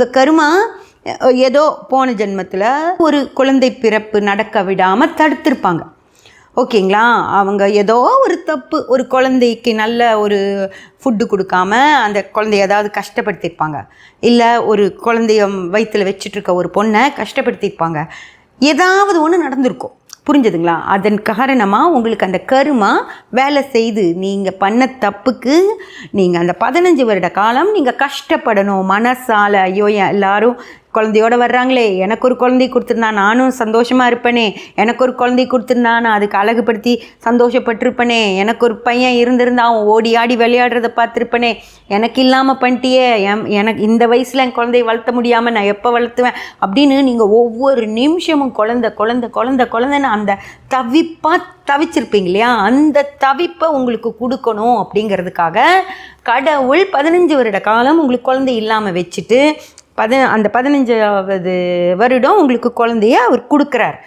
உங்கள் கருமா ஏதோ போன ஜென்மத்தில் ஒரு குழந்தை பிறப்பு நடக்க விடாமல் தடுத்திருப்பாங்க. ஓகேங்களா? அவங்க ஏதோ ஒரு தப்பு ஒரு குழந்தைக்கு நல்ல ஒரு ஃபுட்டு கொடுக்காம அந்த குழந்தைய ஏதாவது கஷ்டப்படுத்தியிருப்பாங்க. இல்லை ஒரு குழந்தைய வயிற்றில் வச்சுட்ருக்க ஒரு பொண்ணை கஷ்டப்படுத்தியிருப்பாங்க. ஏதாவது ஒன்று நடந்திருக்கும். புரிஞ்சுதுங்களா? அதன் காரணமாக உங்களுக்கு அந்த கருமா வேலை செய்து நீங்கள் பண்ண தப்புக்கு நீங்கள் அந்த பதினஞ்சு வருட காலம் நீங்கள் கஷ்டப்படணும். மனசால ஐயோ எல்லாரும் குழந்தையோட வர்றாங்களே. எனக்கு ஒரு குழந்தை கொடுத்துருந்தா நானும் சந்தோஷமாக இருப்பேனே. எனக்கு ஒரு குழந்தை கொடுத்துருந்தா நான் அதுக்கு அழகுபடுத்தி சந்தோஷப்பட்டிருப்பேனே. எனக்கு ஒரு பையன் இருந்திருந்தா அவன் ஓடி ஆடி விளையாடுறத பார்த்துருப்பனே. எனக்கு இல்லாமல் பண்ணிட்டியே. எம் எனக்கு இந்த வயசில் என் குழந்தைய வளர்த்த முடியாமல் நான் எப்போ வளர்த்துவேன்? அப்படின்னு நீங்கள் ஒவ்வொரு நிமிஷமும் குழந்த குழந்த குழந்த குழந்தைன்னு அந்த தவிப்பாக தவிச்சிருப்பீங்க இல்லையா? அந்த தவிப்பை உங்களுக்கு கொடுக்கணும் அப்படிங்கிறதுக்காக கடவுள் பதினஞ்சு வருட காலம் உங்களுக்கு குழந்தை இல்லாமல் வச்சுட்டு பத அந்த பதினஞ்சாவது வருடம் உங்களுக்கு குழந்தைய அவர் கொடுக்குறார்.